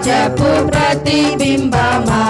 రాజపు ప్రతిబింబమా